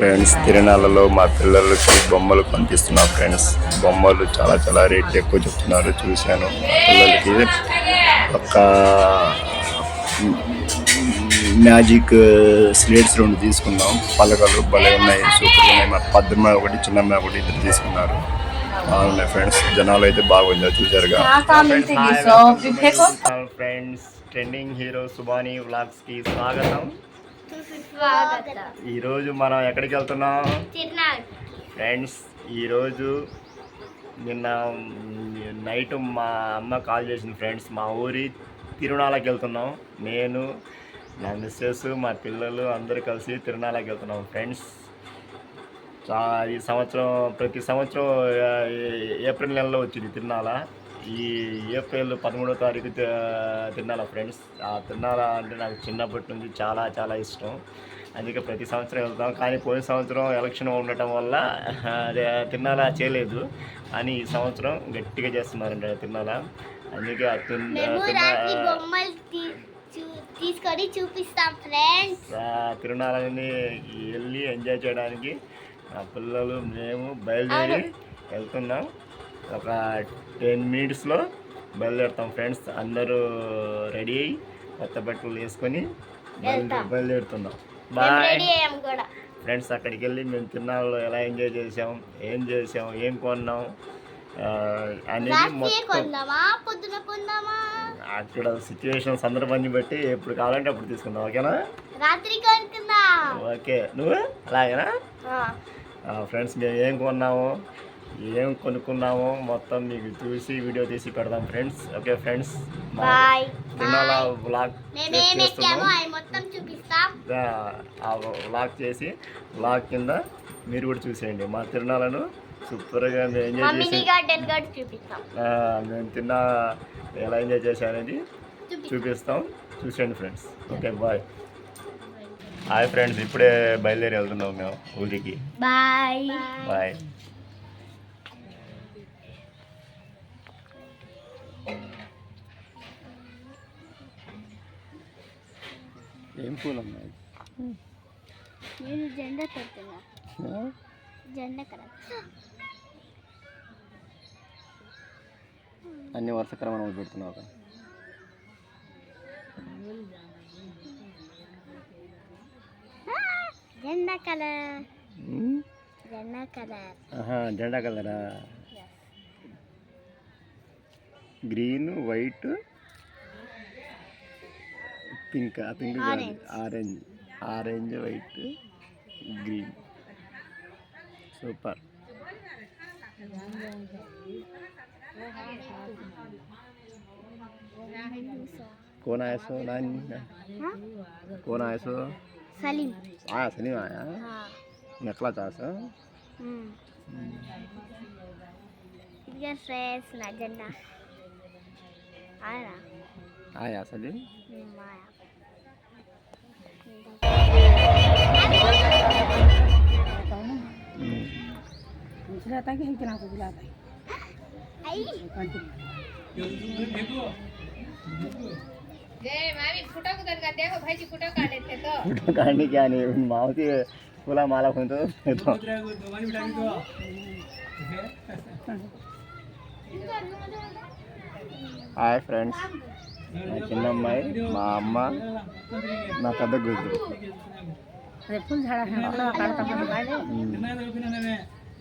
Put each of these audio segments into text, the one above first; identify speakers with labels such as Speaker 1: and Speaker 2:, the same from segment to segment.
Speaker 1: Friends తిరణాలలో మా పిల్లలకి బొమ్మలు కనిపిస్తున్నా ఫ్రెండ్స్ బొమ్మలు చాలా చాలా రేట్ ఎక్కువ చెప్తున్నారు చూశాను. మా పిల్లలకి ఒక మ్యాజిక్ స్లేట్స్ రెండు తీసుకున్నాం. పలకలు భలే ఉన్నాయి సూపర్ ఉన్నాయి. మా పెద్దమ్మ ఒకటి చిన్నమ్మ ఒకటి ఇద్దరు తీసుకున్నారు. బాగున్నాయి ఫ్రెండ్స్ జనాలు అయితే బాగుందో చూసారుగా ఫ్రెండ్స్ ట్రెండింగ్ హీరో సుబాని వ్లాగ్స్కి స్వాగతం. ఈ రోజు మనం ఎక్కడికి వెళ్తున్నాం? ఫ్రెండ్స్ ఈరోజు నిన్న నైట్ మా అమ్మ కాల్ చేసింది ఫ్రెండ్స్ మా ఊరి తిరునాళ్ళకి వెళ్తున్నాం. నేను నా మిస్సెస్ మా పిల్లలు అందరూ కలిసి తిరునాళ్ళకి వెళ్తున్నాం ఫ్రెండ్స్. ఈ సంవత్సరం ప్రతి సంవత్సరం ఏప్రిల్ నెలలో వచ్చింది తిరునాళ్ళ ఈ ఏప్రిల్ పదమూడో తారీఖు తి- తిరునాళ్ళ ఫ్రెండ్స్ ఆ తిరునాళ్ళ అంటే నాకు చిన్నప్పటి నుంచి చాలా చాలా ఇష్టం. అందుకే ప్రతి సంవత్సరం వెళ్తాం. కానీ పోయిన సంవత్సరం ఎలక్షన్ ఉండటం వల్ల అదే తిరునాళ్ళ చేయలేదు. అని ఈ సంవత్సరం గట్టిగా చేస్తున్నారండి తిరునాళ్ళ అందుకే ఆ తిన్-
Speaker 2: మేము రాత్రి
Speaker 1: తిరునా
Speaker 2: బొమ్మలు తీ- చూ- తీసుకొని చూపిస్తాం ఫ్రెండ్స్
Speaker 1: ఆ తిరునాళ్ళని వెళ్ళి ఎంజాయ్ చేయడానికి పిల్లలు మేము బయలుదేరి వెళ్తున్నాం. ఒక టెన్ మినిట్స్లో బయలుదేరుతాం ఫ్రెండ్స్. అందరూ రెడీ అయ్యి కొత్త బట్టలు వేసుకొని. బయలుదేరుతున్నాం. బాయ్. ఫ్రెండ్స్ అక్కడికి వెళ్ళి మేము తిరునాళ్ళలో ఎలా ఎంజాయ్ చేసాం ఏం చేసాం ఏం కొన్నాం? అనేది మొత్తం అక్కడ సిచ్యువేషన్ సందర్భాన్ని బట్టి ఎప్పుడు కావాలంటే అప్పుడు తీసుకుందాం. ఓకేనా? ఓకే. నువ్వు? అలాగేనా? ఫ్రెండ్స్ మేము ఏం కొన్నాము? ఏం కొనుక్కున్నామో మొత్తం మీకు చూసి వీడియో తీసి పెడదాం friends. Okay
Speaker 2: friends?
Speaker 1: తిరునాళ్ళ vlog vlog చేసి వ్లాగ్ కింద మీరు కూడా చూసేయండి. మా తిరునాళ్ళను సూపర్గా మేము ఎంజాయ్ చేసి మేము తిన్న ఎలా ఎంజాయ్
Speaker 2: చూపిస్తాం.
Speaker 1: చూపిస్తాం. చూసేయండి friends. Okay bye. Hi friends ఇప్పుడే బయలుదేరి వెళ్తున్నాం మేము ఊరికి.
Speaker 2: బాయ్.
Speaker 1: బాయ్. ఏం పూలు ఉన్నాయి
Speaker 2: నేను జెండా పెడుతున్నా. జెండా కదా
Speaker 1: అన్ని వరుస క్రమంలో పెడుతున్నావు కదా
Speaker 2: జెండా కలర్. జెండా కలర్.
Speaker 1: జెండా కలరా? Green white పింక్ ఆ pink
Speaker 2: Orange.
Speaker 1: Orange orange white green super कौन आया सो नानी कौन आया सो
Speaker 2: సలీం
Speaker 1: आया सनी आया नकला चाह सो
Speaker 2: ఇదిగా ఫ్రెండ్స్ నా జెండా ఆయనా
Speaker 1: आया सलीम
Speaker 2: మాయా
Speaker 3: रहता है कि इतना को बुलाता है
Speaker 2: అయ్యి
Speaker 1: फोटो काढणे क्या नाही मावती तुला मला म्हणतो येतो. హాయ్ ఫ్రెండ్స్ మా చిన్న అమ్మాయి మా అమ్మ నా పెద్ద కూతురు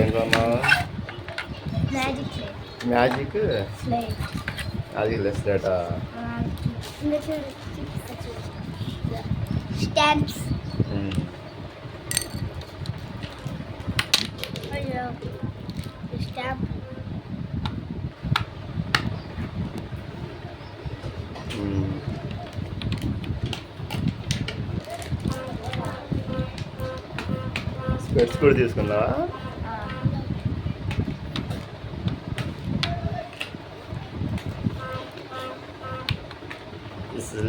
Speaker 1: ఏం
Speaker 2: కొన్నావు
Speaker 1: మ్యాజిక్
Speaker 2: అది లెస్లెటా
Speaker 1: స్టాంప్స్ స్టాంప్
Speaker 2: స్పెట్స్ కూడా తీసుకున్నావా?